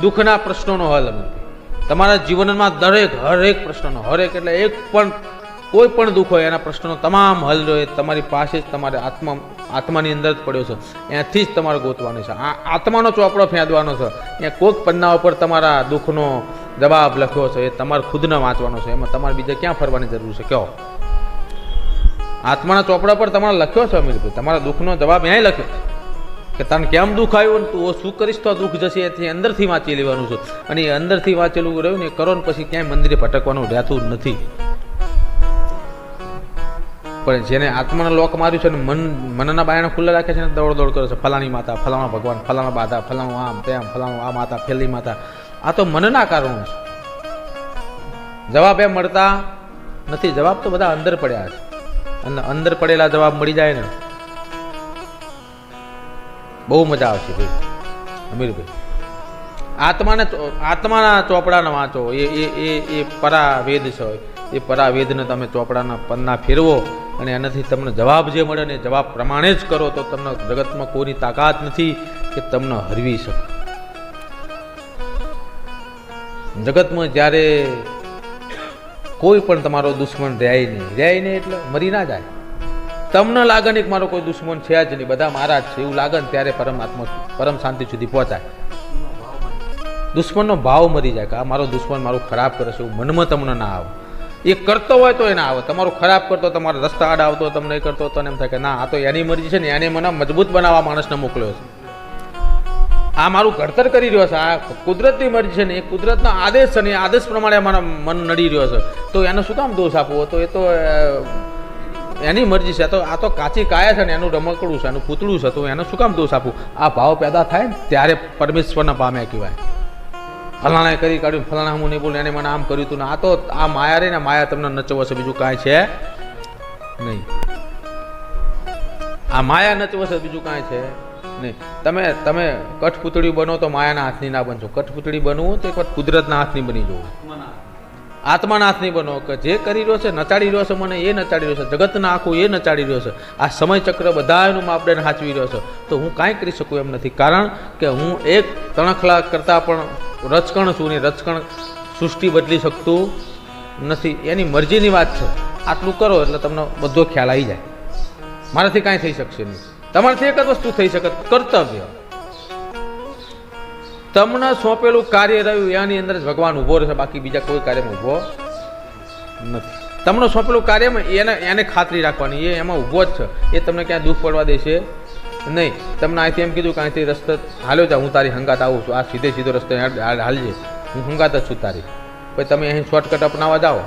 દુઃખના પ્રશ્નોનો હલ તમારા જીવનમાં દરેક, હરેક પ્રશ્નનો, હરેક એટલે એક પણ, કોઈ પણ દુઃખ હોય, એના પ્રશ્નનો તમામ હલ જો તમારી પાસે જ તમારે આત્મા, આત્માની અંદર જ પડ્યો છે. ત્યાંથી જ તમારે ગોતવાનો છે. આ આત્માનો ચોપડો ફેંદવાનો છે. ત્યાં કોઈક પન્ના ઉપર તમારા દુઃખનો જવાબ લખ્યો છે. એ તમારે ખુદને વાંચવાનો છે. એમાં તમારે બીજે ક્યાં ફરવાની જરૂર છે? કહો. આત્માના ચોપડા પર તમારે લખ્યો છે અમીરભાઈ. તમારા દુઃખનો જવાબ ત્યાં લખ્યો. છે કે તને કેમ દુઃખ આવ્યું ને તું? શું કરીશ તો દુઃખ જશે? એથી અંદરથી વાંચી લેવાનું છે. અને એ અંદરથી વાંચેલું રહ્યું ને કરો ને પછી ક્યાંય મંદિરે ભટકવાનું રહેતું નથી. પણ જેને આત્માના લોક માર્યું છે ને મન, મનના બાયણા ખુલ્લા રાખે છે ને દોડ દોડ કરે છે. ફલાણી માતા, ફલાણા ભગવાન, ફલાણા બાધા, ફલાણું આમ, તેમ, ફલાણું આ માતા ફેલી માતા. આ તો મનના કારણો છે. જવાબ એ મળતા નથી. જવાબ તો બધા અંદર પડ્યા છે. અને અંદર પડેલા જવાબ મળી જાય ને બહુ મજા આવશે ભાઈ. અમીરભાઈ. આત્માને આત્માના ચોપડાને વાંચો. એ એ એ એ પરાવેદ છે. એ પરાવેદને તમે ચોપડાના પન્ના ફેરવો અને એનાથી તમને જવાબ જે મળે ને જવાબ પ્રમાણે જ કરો તો તમને જગતમાં કોઈની તાકાત નથી કે તમને હરવી શકે. જગતમાં જ્યારે કોઈ પણ તમારો દુશ્મન રહે નહીં. રહે નહીં એટલે મરી ના જાય. તમને લાગે ને કે મારો કોઈ દુશ્મન છે જ નહીં. બધા મારા જ છે. એવું લાગે ને ત્યારે પરમાત્મા પરમ શાંતિ સુધી પહોંચાય. દુશ્મનનો ભાવ મરી જાય કે આ મારો દુશ્મન મારું ખરાબ કરે છે એવું મનમાં તમને ના આવે. એ કરતો હોય તો એ ના આવે. તમારું ખરાબ કરતો તમારો રસ્તા આડા આવતો તમને એ કરતો તો એમ થાય કે ના, આ તો એની મરજી છે ને એને મને મજબૂત બનાવવા માણસને મોકલ્યો છે. આ મારું ઘડતર કરી રહ્યો છે. આ કુદરતની મરજી છે ને એ કુદરતનો આદેશ છે ને એ આદેશ પ્રમાણે મારા મન નડી રહ્યો છે. તો એને શું કામ દોષ આપવો? તો એ તો એની મરજી છે. તો, આ તો કાચી કાયા છે ને એનું રમકડું છે, એનું પૂતળું છે, તો એને શું કામ દોષ આપું? આ ભાવ પેદા થાય ને ત્યારે પરમેશ્વરના પામ્યા કહેવાય. ફલાણાએ કરી કાઢ્યું, ફલાણા હું નહીં બોલું, એને મને આમ કર્યું હતું ને આ તો, આ માયા રે ને માયા તમને નચવશે બીજું કાંઈ છે નહીં. આ માયા નચવશે બીજું કાંઈ છે નહીં. તમે તમે કઠપૂતળી બનો તો માયાના હાથની ના બનશો. કઠપૂતળી બનવું તો એક વખત કુદરતના હાથની બની જવું. આત્માના નહીં બનો કે જે કરી રહ્યો છે, નચાડી રહ્યો છે, મને એ નચાડી રહ્યો છે, જગતના આખું એ નચાડી રહ્યો છે. આ સમય ચક્ર બધાનું માપદંડ હાચવી રહ્યો છે. તો હું કાંઈ કરી શકું એમ નથી. કારણ કે હું એક તણખલા કરતાં પણ રચકણ છું ને રચકણ સૃષ્ટિ બદલી શકતું નથી. એની મરજીની વાત છે. આટલું કરો એટલે તમને બધો ખ્યાલ આવી જાય. મારાથી કાંઈ થઈ શકશે નહીં. તમારાથી એક જ વસ્તુ થઈ શકે, કર્તવ્ય. તમને સોંપેલું કાર્ય રહ્યું એની અંદર જ ભગવાન ઊભો રહેશે, બાકી બીજા કોઈ કાર્યમાં ઊભો નથી. તમને સોંપેલું કાર્યમાં એને એને ખાતરી રાખવાની, એ એમાં ઊભો જ છે. એ તમને ક્યાં દુઃખ પડવા દેશે? નહીં. તમને અહીંથી એમ કીધું કે અહીંથી રસ્તો હાલ્યો જા, હું તારી હંગાત આવું છું. આ સીધે સીધો રસ્તો હાલ- હાલ- હાલજે. હું હંગાત જ છું તારી. પછી તમે અહીં શોર્ટકટ અપનાવવા જાઓ.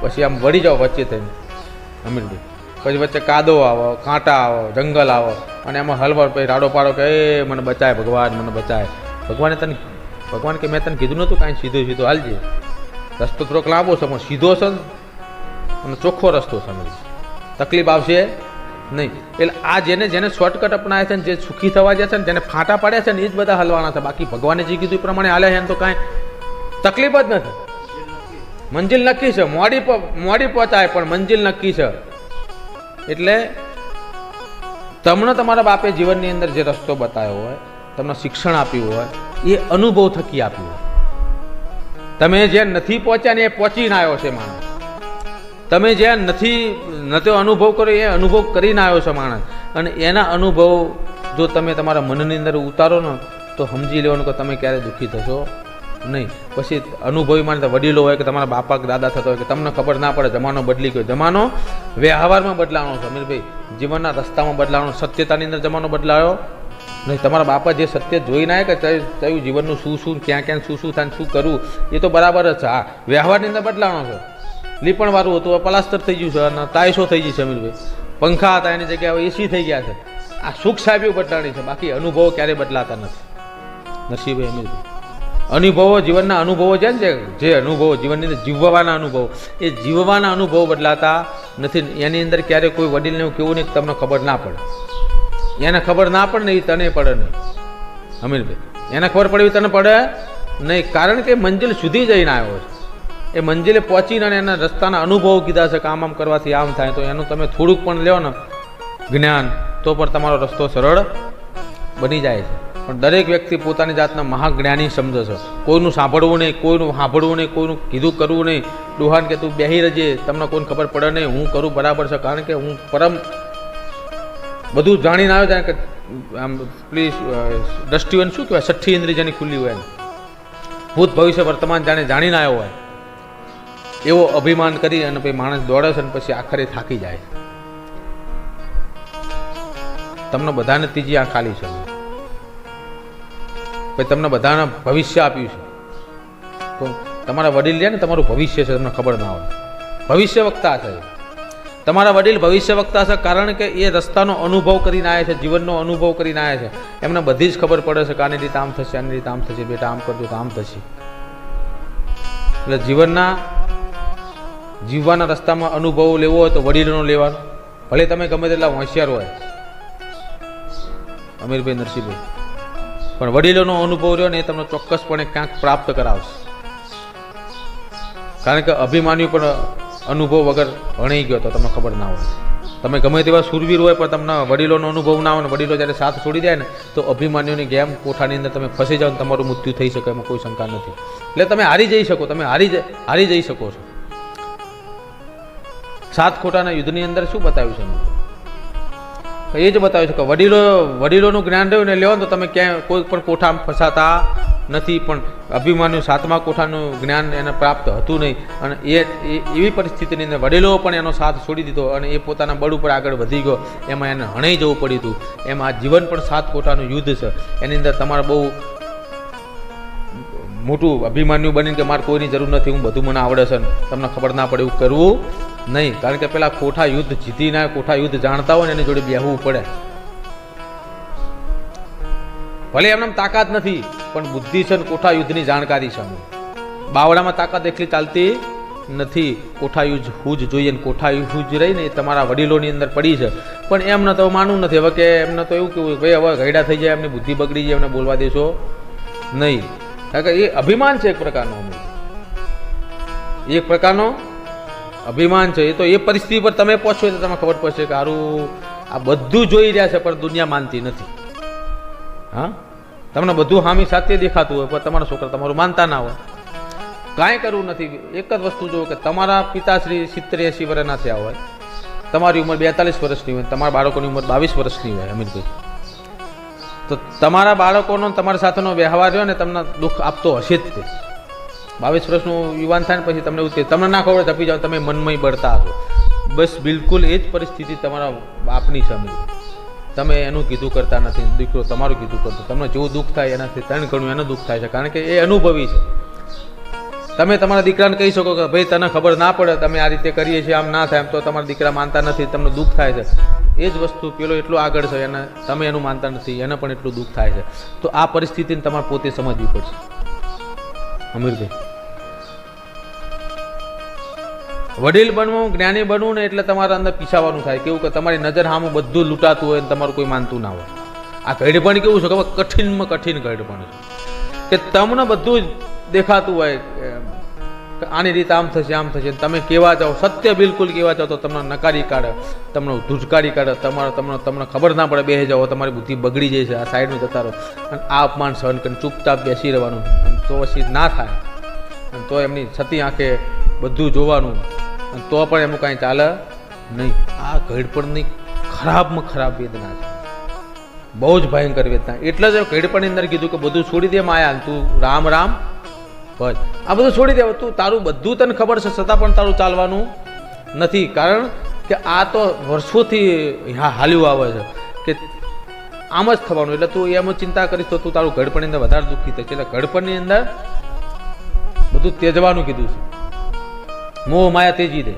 પછી આમ વળી જાઓ વચ્ચે થઈને. અમીરભાઈ પછી વચ્ચે કાદો આવો, કાંટા આવો, જંગલ આવો. અને એમાં હલવડ પછી રાડો પાડો કે, એ, મને બચાય ભગવાન, મને બચાય. ભગવાને તને ભગવાન કે મેં તને કીધું નહોતું કાંઈ સીધું સીધું હાલજે રસ્તો થોડોક લાંબો છે, પણ સીધો છે અને ચોખ્ખો રસ્તો સમજ તકલીફ આવશે નહીં. એટલે આ જેને જેને શોર્ટકટ અપનાવે છે ને, જે સુખી થવા જાય છે ને, જેને ફાંટા પાડ્યા છે ને એ જ બધા હલવાના છે. બાકી ભગવાને જે કીધું પ્રમાણે હાલે છે ને તો કાંઈ તકલીફ જ નથી. મંજિલ નક્કી છે, મોડી મોડી પહોંચાય, પણ મંજિલ નક્કી છે. એટલે તમને તમારા બાપે જીવનની અંદર જે રસ્તો બતાવ્યો હોય તમને શિક્ષણ આપ્યું હોય, એ અનુભવ થકી આપ્યું હોય. તમે જે નથી પહોંચ્યા ને એ પહોંચીને આવ્યો છે માણસ. તમે જે નથી નતો અનુભવ કર્યો એ અનુભવ કરીને આવ્યો છે માણસ. અને એના અનુભવ, જો તમે તમારા મનની અંદર ઉતારો ને, તો સમજી લેવાનું કે તમે ક્યારે દુઃખી થશો? નહીં. પછી અનુભવી માને વડીલો હોય કે તમારા બાપા કે દાદા થતા હોય કે તમને ખબર ના પડે, જમાનો બદલી ગયો. જમાનો વ્યવહારમાં બદલાવાનો છે. અમીરભાઈ, જીવનના રસ્તામાં બદલાવાનો સત્યતાની અંદર જમાનો બદલાયો? નહીં, તમારા બાપા જે સત્ય જોઈ ના કે કયું જીવનનું શું શું, ક્યાં ક્યાં, શું શું થાય શું કરવું એ તો બરાબર જ છે. હા વ્યવહારની અંદર બદલાવાનો છે. લીપણવાળું હતું પ્લાસ્ટર થઈ ગયું છે, અને તાયસો થઈ ગઈ છે, અમીરભાઈ. પંખા હતા, એની જગ્યાએ એસી થઈ ગયા છે. આ સુખ સાહેબી બદલાણી છે, બાકી અનુભવો ક્યારેય બદલાતા નથી. નરસિંહભાઈ અમીરભાઈ. અનુભવો જીવનના અનુભવો છે ને જે અનુભવો, જીવનની અંદર જીવવાના અનુભવો, એ જીવવાના અનુભવો બદલાતા નથી. એની અંદર ક્યારેય કોઈ વડીલને એવું કેવું નહીં તમને ખબર ના પડે. એને ખબર ના પડે ને એ તને પડે નહીં. અમીરભાઈ, એને ખબર પડે તને પડે નહીં, કારણ કે મંજિલ સુધી જઈને આવ્યો છે. એ મંજિલે પહોંચીને અને એના રસ્તાના અનુભવ કીધા છે કે આમ આમ કરવાથી આમ થાય, તો એનું તમે થોડુંક પણ લ્યો ને જ્ઞાન, તો પણ તમારો રસ્તો સરળ બની જાય છે. પણ દરેક વ્યક્તિ પોતાની જાતના મહાજ્ઞાની સમજે છે. કોઈનું સાંભળવું નહીં, કોઈનું સાંભળવું નહીં, કોઈનું કીધું કરવું નહીં. દુહાન કે તું બેહી રહેજે તમને કોઈને ખબર પડે નહીં, હું કરું બરાબર છે, કારણ કે હું પરમ બધું જાણીને આવ્યો કે, આમ પ્લીઝ દ્રષ્ટિવન શું કહેવાય? છઠ્ઠી ઇન્દ્રિય જેની ખુલ્લી હોય ભૂત ભવિષ્ય વર્તમાન જાણે જાણીને આવ્યો હોય. એવો અભિમાન કરી અને પછી માણસ દોડે છે અને પછી આખરે થાકી જાય. તમને બધાને ત્રીજી આ ખાલી છે. પછી તમને બધાને ભવિષ્ય આપ્યું છે. તો તમારા વડીલ લે ને, તમારું ભવિષ્ય છે, તમને ખબર ના હોય. ભવિષ્ય વક્તા છે. તમારા વડીલ ભવિષ્ય વક્તા છે, કારણ કે એ રસ્તાનો અનુભવ કરીને આવ્યા છે, જીવનનો અનુભવ કરીને આવ્યા છે. એમને બધી જ ખબર પડે છે કે આની રીતે આમ થશે, આની રીતે આમ થશે, બેટા, આમ કરજો તો આમ થશે. એટલે જીવનના, જીવવાના રસ્તામાં અનુભવ લેવો હોય તો વડીલોનો લેવાનો. ભલે તમે ગમે તેટલા હોશિયાર હોય. અમીરભાઈ, નરસિંહભાઈ. પણ વડીલોનો અનુભવ રહ્યો ને એ તમને ચોક્કસપણે ક્યાંક પ્રાપ્ત કરાવશે. કારણ કે અભિમાન્યુ પણ અનુભવ વગર ભણી ગયો તો તમને ખબર ના હોય. તમે ગમે તેવા સુરવીર હોય પણ તમને વડીલોનો અનુભવ ના હોય ને વડીલો જ્યારે સાથ છોડી જાય ને તો અભિમાન્યુની ગેમ કોઠાની અંદર તમે ફસી જાઓ ને તમારું મૃત્યુ થઈ શકે એમાં કોઈ શંકા નથી. એટલે તમે હારી જઈ શકો, તમે હારી હારી જઈ શકો છો. સાત ખોટાના યુદ્ધની અંદર શું બતાવ્યું છે એ જ બતાવ્યું છે કે વડીલો વડીલોનું જ્ઞાન રહ્યું ને લેવો તો તમે ક્યાંય કોઈ પણ કોઠામાં ફસાતા નથી, પણ અભિમાન્યુ સાતમા કોઠાનું જ્ઞાન એને પ્રાપ્ત હતું નહીં. અને એ એવી પરિસ્થિતિની અંદર વડીલો પણ એનો સાથ છોડી દીધો અને એ પોતાના બળ ઉપર આગળ વધી ગયો. એમાં એને હણાઈ જવું પડ્યું હતું. એમાં આ જીવન પણ સાત કોઠાનું યુદ્ધ છે. એની અંદર તમારે બહુ મોટું અભિમાન્યુ બનીને કે મારે કોઈની જરૂર નથી, હું બધું મને આવડે છે તમને ખબર ના પડે એવું કરવું નહીં. કારણ કે પેલા કોઠા યુદ્ધ જીતીને કોઠા યુદ્ધ જાણતા હોય ને એની જોડે બેહવું પડે. ભલે એમને તાકાત નથી, પણ બુદ્ધિ છે ને કોઠા યુદ્ધની જાણકારી છે બાવળામાં તાકાત એટલી ચાલતી નથી કોઠા યુદ્ધ હુજ જોઈએ ને કોઠા હુજ રહી ને એ તમારા વડીલોની અંદર પડી છે. પણ એમને તો માનવું નથી. હવે કે એમને તો એવું કેવું ભાઈ, હવે ગયડા થઈ જાય, એમની બુદ્ધિ બગડી જાય, એમને બોલવા દેશો નહીં. કારણ કે એ અભિમાન છે એક પ્રકારનો અમુક એક પ્રકારનો અભિમાન છે. એ તો એ પરિસ્થિતિ પર તમે પહોંચો તો તમને ખબર પડશે કે સારું આ બધું જોઈ રહ્યા છે, પણ દુનિયા માનતી નથી. હા? તમને બધું હામી સાચે દેખાતું હોય, પણ તમારા છોકરા તમારું માનતા ના હોય. કાંઈ કરવું નથી. એક જ વસ્તુ જોવો કે તમારા પિતાશ્રી સિત્તેર એંસી વર્ષના થયા હોય. તમારી ઉંમર બેતાલીસ વર્ષની હોય, તમારા બાળકોની ઉંમર બાવીસ વર્ષની હોય, અમીરભાઈ. તો તમારા બાળકોનો તમારી સાથેનો વ્યવહાર રહ્યો ને તમને દુઃખ આપતો હશે જ તે. બાવીસ વર્ષનું યુવાન થાય ને પછી તમને એવું તમને ના ખબર તપી જાઓ, તમે મનમય બળતા હશો. બસ બિલકુલ એ જ પરિસ્થિતિ તમારા બાપની અમીરભાઈ. તમે એનું કીધું કરતા નથી, દીકરો તમારું કીધું કરતો. તમને જેવું દુઃખ થાય એનાથી ત્રણ ગણું એનું દુઃખ થાય છે, કારણ કે એ અનુભવી છે. તમે તમારા દીકરાને કહી શકો કે ભાઈ તને ખબર ના પડે, તમે આ રીતે કરીએ છીએ, આમ ના થાય એમ તો તમારા દીકરા માનતા નથી, તમને દુઃખ થાય છે. એ જ વસ્તુ પેલો એટલો આગળ છે, એને તમે એનું માનતા નથી, એને પણ એટલું દુઃખ થાય છે. તો આ પરિસ્થિતિને તમારે પોતે સમજવી પડશે. અમીરભાઈ. વડીલ બનવું, જ્ઞાની બનવું ને એટલે તમારા અંદર પીસાવાનું થાય. કેવું કે તમારી નજર સામું બધું લૂંટાતું હોય ને તમારું કોઈ માનતું ના હોય. આ ગઈડપણ કેવું છે? કે કઠિનમાં કઠિન ગઈડપણ છે. કે તમને બધું જ દેખાતું હોય આની રીતે આમ થશે આમ થશે. તમે કેવા જાઓ, સત્ય બિલકુલ કેવા જાઓ, તો તમને નકારી કાઢે, તમને ધુજકારી કાઢે. તમારે તમને તમને ખબર ના પડે બેસી જાઓ, તમારી બુદ્ધિ બગડી જાય છે, આ સાઈડનું જતા રહો. અને આ અપમાન સહન કરીને ચૂપચાપ બેસી રહેવાનું. તો પછી ના થાય. તો એમની છતી આંખે બધું જોવાનું. અને તો પણ એમનું કાંઈ ચાલે નહીં. આ ઘડપણની ખરાબમાં ખરાબ વેદના છે. બહુ જ ભયંકર વેદના. એટલે જ ઘડપણની અંદર કીધું કે બધું છોડી દે માયા, તું રામ રામ, ભજ. આ બધું છોડી દે. તું તારું બધું તને ખબર છે, છતાં પણ તારું ચાલવાનું નથી. કારણ કે આ તો વર્ષોથી હા, હાલ્યું આવે છે કે આમ જ થવાનું. એટલે તું એમ ચિંતા કરીશ તો તું તારું ઘડપણની અંદર વધારે દુઃખી થશે એટલે ઘડપણની અંદર બધું તેજવાનું કીધું છે. મોહ માયા તેજી દે.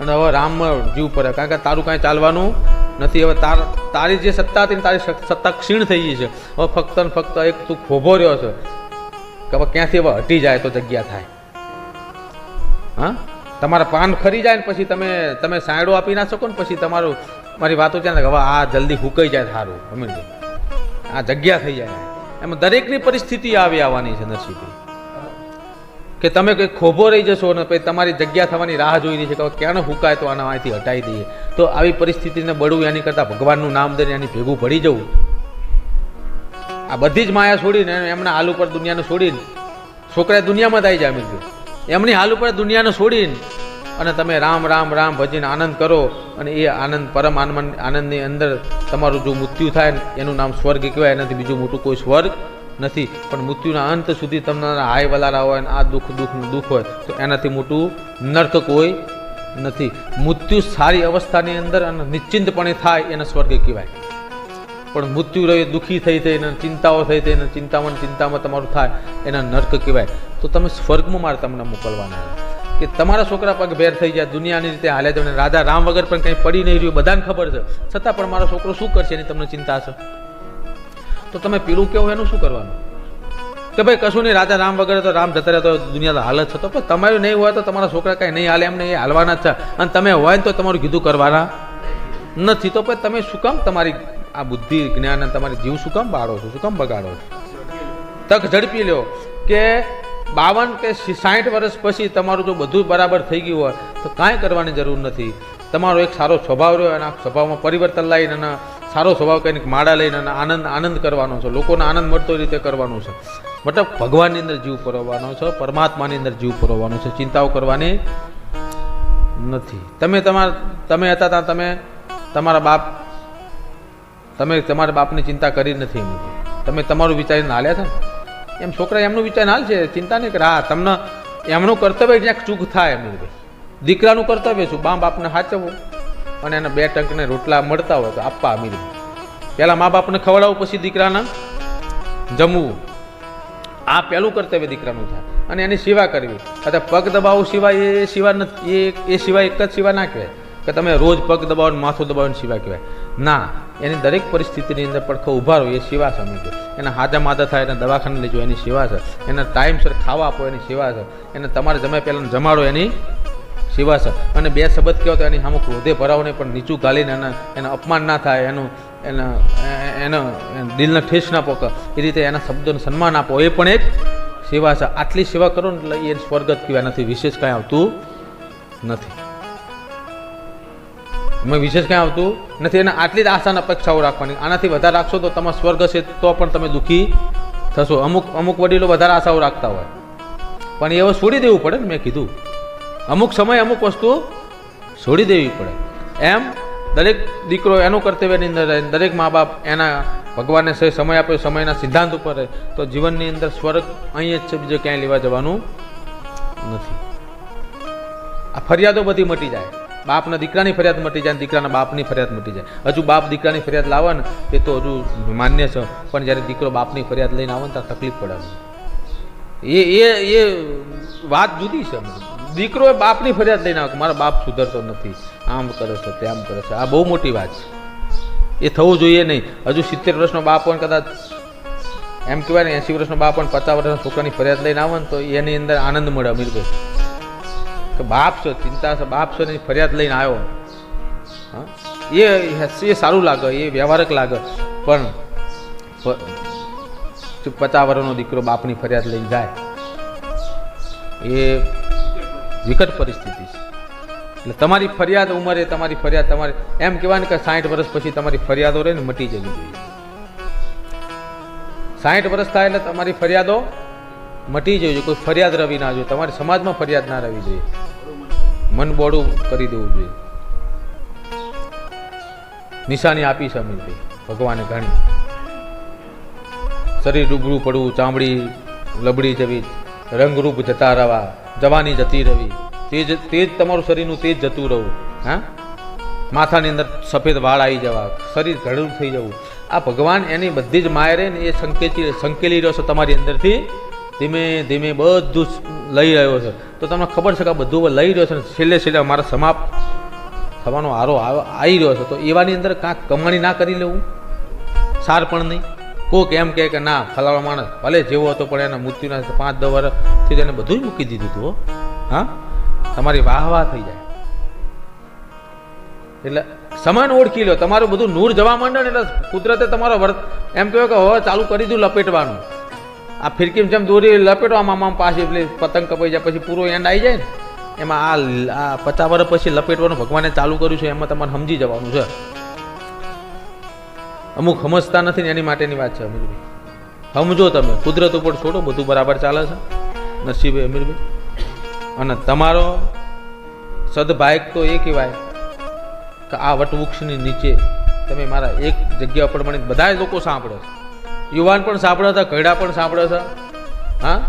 અને હવે રામ જીવ પડે કારણ કે તારું કાંઈ ચાલવાનું નથી. હવે તાર તારી જે સત્તા હતી તારી સત્તા ક્ષીણ થઈ ગઈ છે. હવે ફક્ત ને ફક્ત એક તું ખોભો રહ્યો છે કે હવે ક્યાંથી હવે હટી જાય તો જગ્યા થાય. હા? તમારા પાન ખરી જાય ને પછી તમે તમે સાયડો આપી ના શકો ને પછી તમારું મારી વાતો છે ને હવે આ જલ્દી હુકાઈ જાય સારું સમજ આ જગ્યા થઈ જાય. એમાં દરેકની પરિસ્થિતિ આવી આવવાની છે નરસિંહભાઈ કે તમે કંઈક ખોભો રહી જશો ને પછી તમારી જગ્યા થવાની રાહ જોઈ રહી છે કે ક્યાંનો ક્યાં હુકાય તો આના અહીંથી હટાવી દઈએ. તો આવી પરિસ્થિતિને બળવું એની કરતાં ભગવાનનું નામ દઈને એની ભેગું પડી જવું. આ બધી જ માયા છોડીને એમના હાલ ઉપર દુનિયાને છોડીને છોકરા દુનિયામાં આવી જાય અમીરભાઈ એમની હાલ ઉપર દુનિયાને છોડીને અને તમે રામ રામ રામ ભજીને આનંદ કરો અને એ આનંદ પરમ આનંદ, આનંદની અંદર તમારું જો મૃત્યુ થાય ને એનું નામ સ્વર્ગ કહેવાય, એનાથી બીજું મોટું કોઈ સ્વર્ગ નથી. પણ મૃત્યુના અંત સુધી તમને હાય વલારા હોય અને આ દુઃખ, દુઃખનું દુઃખ હોય, તો એનાથી મોટું નર્ક કોઈ નથી. મૃત્યુ સારી અવસ્થાની અંદર અને નિશ્ચિંતપણે થાય એને સ્વર્ગ કહેવાય. પણ મૃત્યુ રહે, દુઃખી થઈ થઈને ચિંતાઓ થઈ થઈને ચિંતામાં ચિંતામાં તમારું થાય, એના નર્ક કહેવાય. તો તમે સ્વર્ગમાં મારે તમને મોકલવાના કે તમારા છોકરા પગ ભેર થઈ જાય દુનિયાની રીતે હાલે તમને રાજા રામ વગર પણ કંઈ પડી નહીં રહ્યું, બધાને ખબર છે. છતાં પણ મારો છોકરો શું કરશે એની તમને ચિંતા છે તો તમે પેલું કેવું એનું શું કરવાનું? કે ભાઈ, કશું નહીં રાજા રામ વગર તો રામ જતા તો દુનિયા હાલત છે પણ તમારું નહીં હોય તો તમારા છોકરા કાંઈ નહીં હાલે એમને એ હાલવાના જ છે. અને તમે હોય ને તો તમારું કીધું કરવાના. નથી તો પછી તમે શું કામ તમારી આ બુદ્ધિ, જ્ઞાન અને તમારી જીવ શું કામ બાળો છો? શું કામ બગાડો છો? તક ઝડપી લ્યો. કે બાવન કે સાઠ વર્ષ પછી તમારું જો બધું બરાબર થઈ ગયું હોય, તો કાંઈ કરવાની જરૂર નથી. તમારો એક સારો સ્વભાવ રહ્યો અને આ સ્વભાવમાં પરિવર્તન લાવીને સારો સ્વભાવ કંઈક માળા લઈને આનંદ આનંદ કરવાનો છે. લોકોને આનંદ મળતો રીતે કરવાનું છે. મતલબ ભગવાનની અંદર જીવ પરોવવાનો છે, પરમાત્માની અંદર જીવ પરોવવાનો છે. ચિંતાઓ કરવાની નથી. તમે તમારા તમે હતા ત્યાં તમે તમારા બાપ તમે તમારા બાપની ચિંતા કરી નથી તમે તમારું વિચારીને હાલ્યા છે ને એમ છોકરા એમનું વિચાર હાલ છે ચિંતા નહીં કરે. હા, તમને એમનું કર્તવ્ય ક્યાંક ચૂક થાય એમની દીકરાનું કર્તવ્ય શું? બા બાપને સાચવવું? અને એના બે ટંકને રોટલા મળતા હોય તો આપવા અમીર. પહેલાં મા બાપને ખવડાવવું પછી દીકરાના? જમવું. આ પહેલું કર્તવ્ય દીકરાનું થાય અને એની સેવા કરવી. અથવા પગ દબાવવું સિવાય એ સિવા નથી એ એ સિવાય એક જ સિવા ના કહેવાય. કે તમે રોજ પગ દબાવો માથું દબાવો સિવાય કહેવાય. ના, એની દરેક પરિસ્થિતિની અંદર પડખો ઊભા રહો, એ સેવા સમજો એના હાજા માદા થાય એને દવાખાને લેજો, એની સેવા છે. એને ટાઈમસર ખાવા આપો, એની સેવા છે. એને તમારે જમે પહેલાં જમાડો એની સેવા અને બે શબ્દ કહો તો એની સામે ક્રોધે ભરાવને પણ નીચું ગાલીને એના એના અપમાન ના થાય, એનું એના એનો દિલને ઠેસ ના પોકે. એ રીતે એના શબ્દોને સન્માન આપો. એ પણ એક સેવા છે આટલી સેવા કરો ને એટલે એ સ્વર્ગ કહેવાય. નથી વિશેષ કાંઈ આવતું નથી. એમાં વિશેષ કાંઈ આવતું નથી. એને આટલી જ આશાના અપેક્ષાઓ રાખવાની. આનાથી વધારે રાખશો તો તમારો સ્વર્ગ છે તો પણ તમે દુઃખી થશો. અમુક અમુક વડીલો વધારે આશાઓ રાખતા હોય. પણ એ હવે છોડી દેવું પડે ને, મેં કીધું. અમુક સમય અમુક વસ્તુ છોડી દેવી પડે. એમ દરેક દીકરો એનું કર્તવ્યની અંદર રહે, દરેક મા બાપ એના ભગવાનને સહી સમય આપ્યો, સમયના સિદ્ધાંત ઉપર રહે, તો જીવનની અંદર સ્વર્ગ અહીં જ છે, બીજે ક્યાંય લેવા જવાનું નથી. આ ફરિયાદો બધી મટી જાય. બાપના દીકરાની ફરિયાદ મટી જાય દીકરાના બાપની ફરિયાદ મટી જાય. હજુ બાપ દીકરાની ફરિયાદ લાવે ને, એ તો હજુ માન્ય છે, પણ જ્યારે દીકરો બાપની ફરિયાદ લઈને આવે ને ત્યારે તકલીફ પડે. એ એ એ વાત જુદી છે. દીકરો બાપની ફરિયાદ લઈને આવે કે મારા બાપ સુધરતો નથી. આમ કરે છે, તેમ કરે છે. આ બહુ મોટી વાત છે. એ થવું જોઈએ નહીં. હજુ સિત્તેર વર્ષનો બાપ પણ કદાચ, એમ કહેવાય ને, એંસી વર્ષનો બાપ પણ પચાસ વર્ષના છોકરાની ફરિયાદ લઈને આવે ને, તો એની અંદર આનંદ મળે અમીરભાઈ કે બાપ છે, ચિંતા છે, બાપ છે એની ફરિયાદ લઈને આવ્યો. હા? એ એ સારું લાગે, એ વ્યવહારક લાગે. પણ પચાસ વર્ષનો દીકરો બાપની ફરિયાદ લઈને જાય. એ વિકટ પરિસ્થિતિ છે. એટલે તમારી ફરિયાદ ઉંમરે, તમારી ફરિયાદ, તમારે, એમ કહેવાય કે સાઠ વર્ષ પછી તમારી ફરિયાદો રહે ને મટી જવી જોઈએ. સાઠ વર્ષ થાય એટલે તમારી ફરિયાદો મટી જવી જોઈએ. કોઈ ફરિયાદ રવી ના જોઈએ. તમારી સમાજમાં ફરિયાદ ના રવી જોઈએ. મન બોડું કરી દેવું જોઈએ. નિશાની આપી છે અમીરભાઈ ભગવાને ઘણી. શરીર ડૂબડું પડવું, ચામડી, લબડી જવી રંગરૂપ જતા રહેવા જવાની જતી રહેવી તેજ તેજ તમારું શરીરનું તેજ જતું રહેવું હા? માથાની અંદર સફેદ વાળ આવી જવા, શરીર ઘડું થઈ જવું. આ ભગવાન એની બધી જ માયરે ને એ સંકેતી સંકેલી રહ્યો છે તમારી અંદરથી. ધીમે ધીમે બધું લઈ રહ્યો છે. તો તમને ખબર છે કે બધું લઈ રહ્યો છે ને છેલ્લે છેલ્લે મારા સમાપ્ત થવાનો આરો આવી રહ્યો છે. તો એવાની અંદર કાંક કમાણી ના કરી લેવું? સાર પણ નહીં. કોક એમ કહે કે ના, ફલાણો માણસ ભલે જેવો હતો પણ એના મૃત્યુના પાંચ દસ વર્ષથી તેને બધું મૂકી દીધું હતું હા. તમારી વાહ વાહ થઈ જાય. એટલે સમાન ઓળખી લો, તમારું બધું નૂર જવા માંડે ને એટલે કુદરતે તમારો વર્ત એમ કહેવાય કે હવે ચાલુ કરી દઉં લપેટવાનું. આ ફિરકીમ જેમ દોરી લપેટવામાં આમ પાછી એટલે પતંગ કપાઈ જાય, પછી પૂરો એન્ડ આવી જાય ને. એમાં આ પચાસ વર્ષ પછી લપેટવાનું ભગવાને ચાલુ કર્યું છે, એમાં તમારે સમજી જવાનું છે. અમુક સમજતા નથી ને એની માટેની વાત છે અમીરભાઈ. સમજો તમે, કુદરત ઉપર છોડો, બધું બરાબર ચાલે છે. નસીબે અમીરભાઈ. અને તમારો સદભાયક તો એ કહેવાય કે આ વટવૃક્ષની નીચે તમે મારા એક જગ્યા પર મને બધા લોકો સાંભળે છે. યુવાન પણ સાંભળે છે, ઘરડા પણ સાંભળે છે, હા?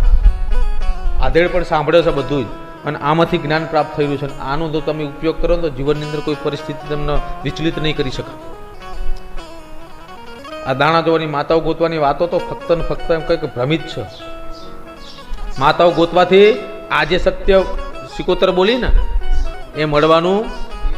આધેડ પણ સાંભળે છે બધું જ અને આમાંથી જ્ઞાન પ્રાપ્ત થયેલું છે. અને આનો જો તમે ઉપયોગ કરો તો જીવનની અંદર કોઈ પરિસ્થિતિ તમને વિચલિત નહીં કરી શકે આ દાણા જોવાની માતાઓ ગોતવાની વાતો તો ફક્ત ને ફક્ત એમ કંઈક ભ્રમિત છે. માતાઓ ગોતવાથી આજે સત્ય સિકોતર બોલી ને, એ મળવાનું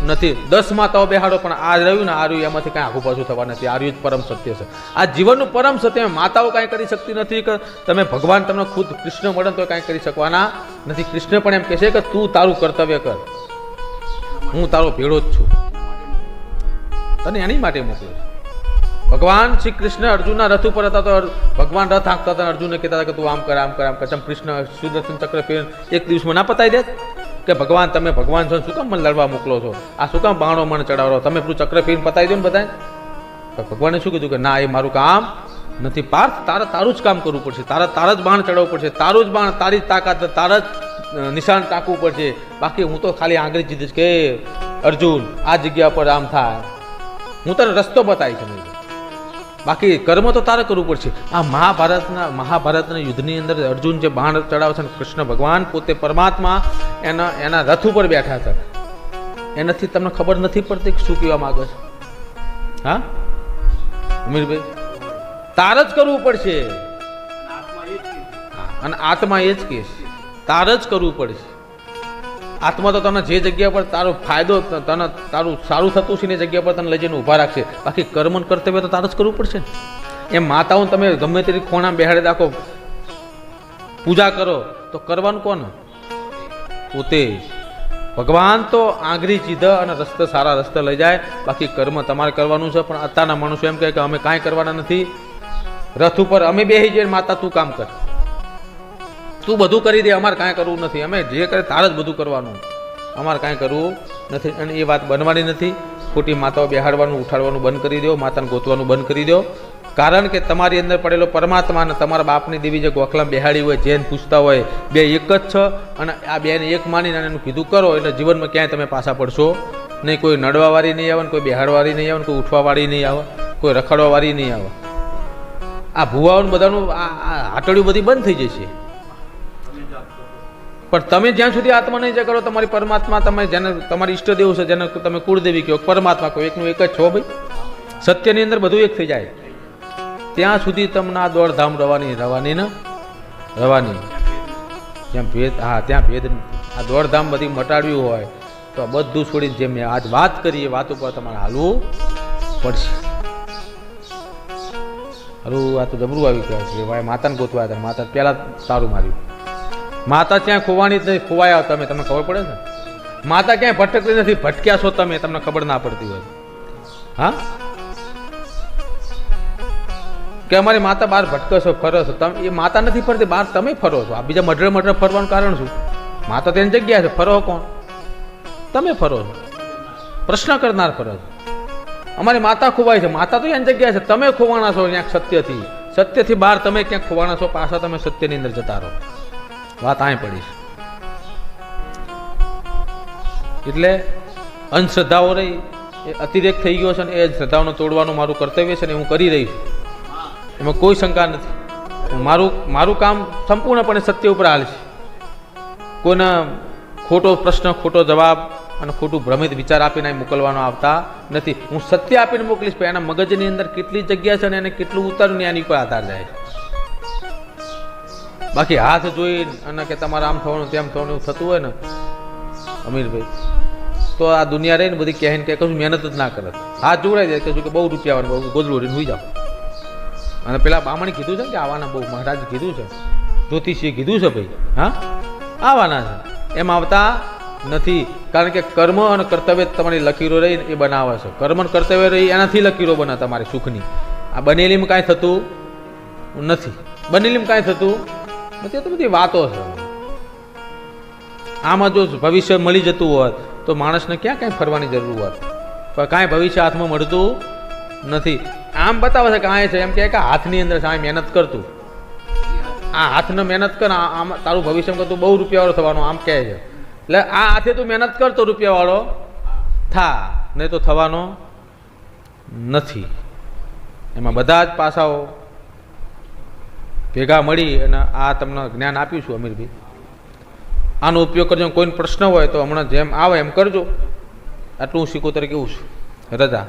નથી. દસ માતાઓ બેહાડો, પણ આ રહ્યું ને, આ એમાંથી કાંઈ આઘું પાછું થવા નથી. આ જ પરમ સત્ય છે. આ જીવનનું પરમ સત્ય માતાઓ કાંઈ કરી શકતી નથી કે તમે ભગવાન, તમને ખુદ કૃષ્ણ મળે તો કાંઈ કરી શકવાના નથી. કૃષ્ણ પણ એમ કહે છે કે તું તારું કર્તવ્ય કર. હું તારો ભેળો જ છું. તને એની માટે મોકલું છે. ભગવાન શ્રી કૃષ્ણ અર્જુનના રથ ઉપર હતા તો ભગવાન રથ હાંકતા હતા અર્જુનને કહેતા હતા કે તું આમ કર આમ કર આમ કર. તમે કૃષ્ણ સુદર્શન ચક્ર ફેર એક દિવસમાં ના પતાવી દે કે ભગવાન, તમે ભગવાન છો શું કામ મને લડવા મોકલો છો? આ શું કામ બાણો મને ચડાવો? તમે પેલું ચક્ર ફેરીને પતાવી દો ને તો ભગવાને શું કીધું કે ના, એ મારું કામ નથી. પાર્થ, તારે તારું જ કામ કરવું પડશે. તારે તારા જ બાણ ચડાવવું પડશે. તારું જ બાણ, તારી જ તાકાત તારા જ નિશાન ટાંકવું પડશે. બાકી હું તો ખાલી આંગળી જીધીશ કે અર્જુન, આ જગ્યા પર આમ થાય. હું તને રસ્તો બતાવીશ નહીં બાકી કર્મ તો તારે કરવું પડશે. આ મહાભારતના મહાભારતના યુદ્ધની અંદર અર્જુન જે બાણ ચડાવે છે ને કૃષ્ણ ભગવાન પોતે પરમાત્મા એના એના રથ ઉપર બેઠા છે એનાથી તમને ખબર નથી પડતી કે શું કહેવા માંગે છે? હા? અમીરભાઈ તાર જ કરવું પડશે. અને આત્મા એ જ કહેશ તાર જ કરવું પડશે. આત્મા તો તને જે જગ્યા પર તારો ફાયદો તને તારું સારું થતું છે ને જગ્યા પર તને લઈ જઈને ઊભા રાખશે. બાકી કર્મ ને કર્તવ્ય તો તારે જ કરવું પડશે એ માતાઓ તમે ગમે તે ખોણા બેહાડી રાખો, પૂજા કરો, તો કરવાનું કોને? પોતે ભગવાન તો આંગળી ચીધા અને રસ્તે સારા રસ્તે લઈ જાય. બાકી કર્મ તમારે કરવાનું છે, પણ અત્યારના માણસો એમ કહે કે અમે કાંઈ કરવાના નથી. રથ ઉપર અમે બેસી જઈએ માતા તું કામ કર. તું બધું કરી દે, અમારે કાંઈ કરવું નથી. અમે જે કરે તારે જ બધું કરવાનું. અમારે કાંઈ કરવું નથી અને એ વાત બનવાની નથી. ખોટી માતાઓ બેહાડવાનું, ઉઠાડવાનું બંધ કરી દો, માતાને ગોતવાનું બંધ કરી દો. કારણ કે તમારી અંદર પડેલો પરમાત્મા અને તમારા બાપની દેવી જે ગોખલા બેહાડી હોય, જેને પૂછતા હોય, બે એક જ છે. અને આ બેને એક માનીને એનું કીધું કરો, એટલે જીવનમાં ક્યાંય તમે પાછા પડશો. નહીં, કોઈ નડવાવાળી નહીં આવે કોઈ બેહાડવાળી નહીં આવે કોઈ ઉઠવાવાળી નહીં આવે, કોઈ રખડવાવાળી નહીં આવે. આ ભુવાઓનું બધાનું આ હાટડિયું બધી બંધ થઈ જશે. પણ તમે જ્યાં સુધી આત્મા નહીં કરો તમારી પરમાત્મા તમે જેને, તમારી ઈષ્ટદેવ છે, જેને તમે કુળદેવી કહો, પરમાત્મા કહો, એકનું એક જ છો ભાઈ. સત્યની અંદર બધું એક થઈ જાય. ત્યાં સુધી તમને આ દોડધામ રવાની રવાની ને, રવાની. જ્યાં ભેદ, હા, ત્યાં ભેદ આ દોડધામ બધી મટાડ્યું હોય, તો આ બધું છોડીને જેમ મેં આજ વાત કરી, એ વાત ઉપર તમારે હાલવું પડશે. હાલું આ તો જબરું આવી ગયા છે. ભાઈ માતાને ગોતવા હતા. માતા પહેલાં તારું માર્યું. માતા ત્યાં ખોવાની જ નહીં, ખોવાયા તમે, તમને ખબર પડે ને માતા ક્યાંય ભટકતી નથી, ભટક્યા છો તમે, તમને ખબર ના પડતી હોય. હા? કે અમારી માતા બહાર ભટકો છો, ફરો છો. તમે, એ માતા નથી ફરતી, બહાર તમે ફરો છો. આ બીજા મઢરે મઢરે ફરવાનું કારણ શું? માતા તેની જગ્યા છે, ફરો કોણ? તમે ફરો છો. પ્રશ્ન કરનાર ફરો છો. અમારી માતા ખોવાય છે, માતા તો એની જગ્યા છે. તમે ખોવાણા છો ક્યાંક સત્યથી. સત્યથી બહાર તમે ક્યાંક ખોવાણા છો, પાછા તમે સત્યની અંદર જતા રહો. વાત અહીં પડી. એટલે અંધશ્રદ્ધાઓ રહી, એ અતિરેક થઈ ગયો છે ને એ શ્રદ્ધાઓને તોડવાનું મારું કર્તવ્ય છે ને હું કરી રહી છું. એમાં કોઈ શંકા નથી. મારું મારું કામ સંપૂર્ણપણે સત્ય ઉપર હાલ છે. કોઈના ખોટો પ્રશ્ન, ખોટો જવાબ અને ખોટું ભ્રમિત વિચાર આપીને મોકલવાનો આવતા નથી. હું સત્ય આપીને મોકલીશ, પણ એના મગજની અંદર કેટલી જગ્યા છે અને એને કેટલું ઉતાર્યું એની ઉપર આધાર જાય છે. બાકી હાથ જોઈ અને કે તમારે આમ થવાનું, તેમ થવાનું એવું થતું હોય ને, અમીરભાઈ, તો આ દુનિયા રહીને બધી કહેને કે કશું મહેનત જ ના કરે. હાથ જોડાઈ જાય કશું કે બહુ રૂપિયા બહુ ઓઢીને હોઈ જાઓ. અને પેલા બામણે કીધું છે કે આવવાના બહુ, મહારાજ કીધું છે, જ્યોતિષીએ કીધું છે ભાઈ, હા? આવવાના છે. એમ આવતા નથી, કારણ કે કર્મ અને કર્તવ્ય તમારી લકીરો રહી એ બનાવે છે. કર્મ અને કર્તવ્ય રહી, એનાથી લકીરો બને તમારી સુખની. આ બનેલીમાં કાંઈ થતું નથી. બનેલીમાં કાંઈ થતું એ તો બધી વાતો છે. આમાં જો ભવિષ્ય મળી જતું હોત, તો માણસને ક્યાં કાંઈ ફરવાની જરૂર હોત? પણ કાંઈ ભવિષ્ય હાથમાં મળતું નથી. આમ બતાવે છે કે આ છે, એમ કહે કે હાથની અંદર છે, આ મહેનત કરતું. આ હાથને મહેનત કર આમ તારું ભવિષ્યમાં તું બહુ રૂપિયાવાળો થવાનો, આમ કહે છે. એટલે આ હાથે તું મહેનત કર, તો રૂપિયાવાળો થા, નહીં તો થવાનો નથી. એમાં બધા જ પાસાઓ ભેગા મળી અને આ તમને જ્ઞાન આપ્યું છું અમીરભાઈ. આનો ઉપયોગ કરજો. કોઈને પ્રશ્ન હોય તો હમણાં જેમ આવે એમ કરજો. આટલું હું શીખું તરીકે એવું છું. રજા.